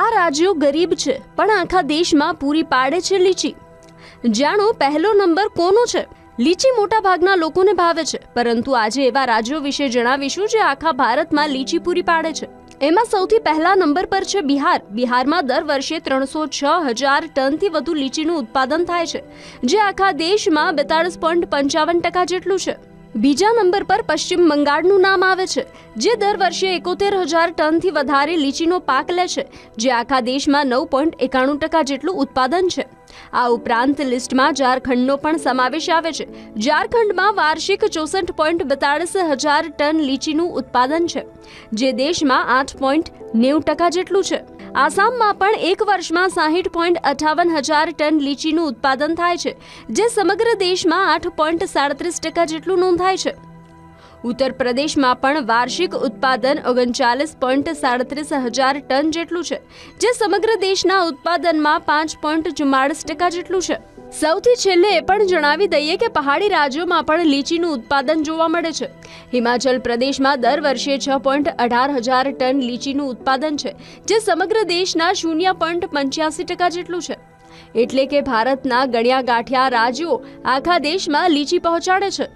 આ રાજ્યો ગરીબ છે, પણ આખા દેશમાં પૂરી પાડે છે લીચી. જાણો, પહેલો નંબર કોનો છે? લીચી મોટા ભાગના લોકોને ભાવે છે, પરંતુ આજે એવા રાજ્યો વિશે જણાવીશું જે આખા ભારતમાં લીચી પૂરી પાડે છે. એમાં સૌથી પહેલા નંબર પર છે બિહાર. બિહારમાં દર વર્ષે ત્રણસો છ હજાર ટનથી વધુ લીચીનું ઉત્પાદન થાય છે, જે આખા દેશમાં બેતાળીસ પોઈન્ટ પંચાવન ટકા જેટલું છે. બીજા નંબર પર પશ્ચિમ બંગાળનું નામ આવે છે, જે દર વર્ષે એકોતેર હજાર ટનથી વધારે લીચીનો પાક લે છે, જે આખા દેશમાં નવ પોઈન્ટ એકાણું ટકા જેટલું ઉત્પાદન છે. આ ઉપરાંત લિસ્ટમાં ઝારખંડનો પણ સમાવેશ આવે છે, ઝારખંડમાં વાર્ષિક ચોસઠ પોઈન્ટ બેતાળીસ હજાર ટન લીચીનું ઉત્પાદન છે, જે દેશમાં આઠ પોઈન્ટ નેવું ટકા જેટલું છે. આસામમાં પણ એક વર્ષમાં સાહીઠ પોઈન્ટ અઠાવન હજાર ટન લીચીનું ઉત્પાદન થાય છે, જે સમગ્ર દેશમાં આઠ પોઈન્ટ સાડત્રીસ ટકા જેટલું નોંધાય છે. ઉત્તર પ્રદેશમાં પણ વાર્ષિક ઉત્પાદન ઓગણચાલીસ પોઈન્ટ સાડત્રીસ હજાર ટન જેટલું છે, જે સમગ્ર દેશના ઉત્પાદનમાં પાંચ પોઈન્ટ ચુમ્માળીસ ટકા જેટલું છે. સૌથી છેલ્લે એ પણ જણાવી દઈએ કે પહાડી રાજ્યોમાં પણ લીચીનું ઉત્પાદન જોવા મળે છે. હિમાચલ પ્રદેશમાં દર વર્ષે છ પોઈન્ટ અઢાર હજાર ટન લીચીનું ઉત્પાદન છે, જે સમગ્ર દેશના શૂન્ય પોઈન્ટ પંચ્યાસી ટકા જેટલું છે. એટલે કે ભારતના ગણ્યા ગાંઠિયા રાજ્યો આખા દેશમાં લીચી પહોંચાડે છે.